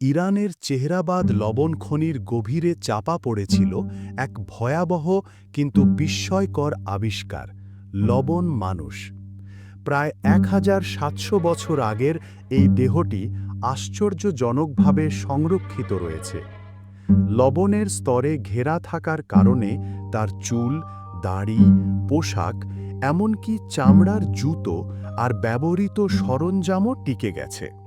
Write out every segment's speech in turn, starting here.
ইরানের চেহরাবাদ লবণ খনির গভীরে চাপা পড়েছিল এক ভয়াবহ কিন্তু বিস্ময়কর আবিষ্কার, লবণ মানুষ। প্রায় এক হাজার সাতশো বছর আগের এই দেহটি আশ্চর্যজনকভাবে সংরক্ষিত রয়েছে। লবণের স্তরে ঘেরা থাকার কারণে তার চুল, দাড়ি, পোশাক, এমনকি চামড়ার জুতো আর ব্যবহৃত সরঞ্জামও টিকে গেছে।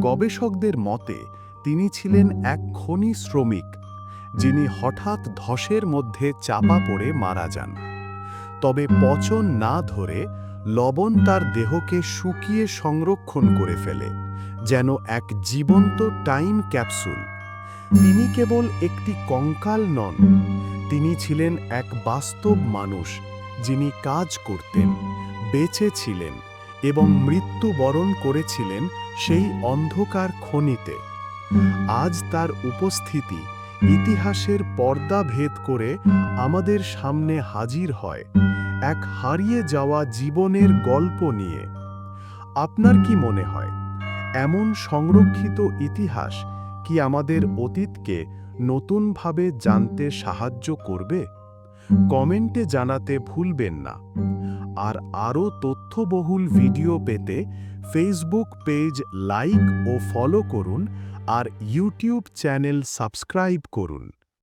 গবেষকদের মতে, তিনি ছিলেন এক খনি শ্রমিক, যিনি হঠাৎ ধসের মধ্যে চাপা পড়ে মারা যান। তবে পচন না ধরে লবণ তার দেহকে শুকিয়ে সংরক্ষণ করে ফেলে, যেন এক জীবন্ত টাইম ক্যাপসুল। তিনি কেবল একটি কঙ্কাল নন, তিনি ছিলেন এক বাস্তব মানুষ, যিনি কাজ করতেন, বেঁচে ছিলেন। এবং মৃত্যুবরণ করেছিলেন সেই অন্ধকার খনিতে। আজ তার উপস্থিতি ইতিহাসের পর্দা ভেদ করে আমাদের সামনে হাজির হয় এক হারিয়ে যাওয়া জীবনের গল্প নিয়ে। আপনার কি মনে হয়, এমন সংরক্ষিত ইতিহাস কি আমাদের অতীতকে নতুনভাবে জানতে সাহায্য করবে? কমেন্টে জানাতে ভুলবেন না। আর আরও তথ্যবহুল ভিডিও পেতে ফেসবুক পেজ লাইক ও ফলো করুন আর ইউটিউব চ্যানেল সাবস্ক্রাইব করুন।